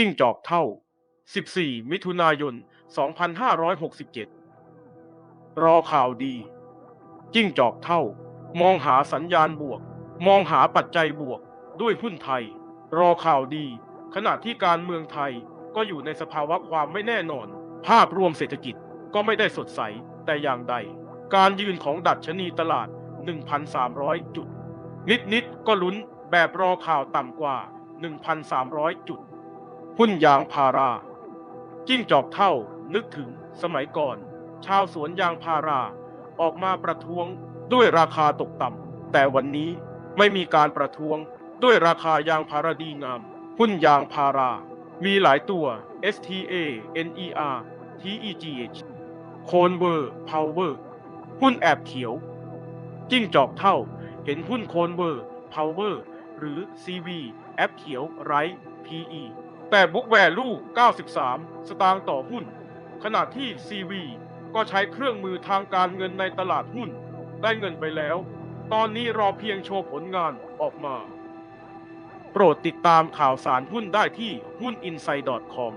จิ้งจอกเท่า 14 มิถุนายน 2567 รอข่าวดี จิ้งจอกเท่า มองหาสัญญาณบวก มองหาปัจจัยบวก ด้วยหุ้นไทย รอข่าวดี ขณะที่การเมืองไทยก็อยู่ในสภาวะความไม่แน่นอน ภาพรวมเศรษฐกิจก็ไม่ได้สดใสแต่อย่างใด การยืนของดัชนีตลาด 1,300 จุด นิดนิดๆก็ลุ้นแบบรอข่าวต่ำกว่า 1,300 จุด หุ้นยางพารา จิ้งจอกเท่านึกถึงสมัยก่อน ชาวสวนยางพาราออกมาประท้วงด้วยราคาตกต่ำแต่วันนี้ไม่มีการประท้วงด้วยราคายางพาราดีงาม หุ้นยางพารา มีหลายตัว STA NER TEGH โคนเวอร์พาวเวอร์หุ้นแอบเขียว จิ้งจอกเท่าเห็นหุ้นโคนเวอร์พาวเวอร์หรือ CV แอปเขียวไร PE แต่บุ๊กแวลู93 สตางค์ต่อหุ้น ขณะที่ CV ก็ใช้เครื่องมือทางการเงินในตลาดหุ้น ได้เงินไปแล้ว ตอนนี้รอเพียงโชว์ผลงานออกมา โปรดติดตามข่าวสารหุ้นได้ที่หุ้น i n s i d e c o m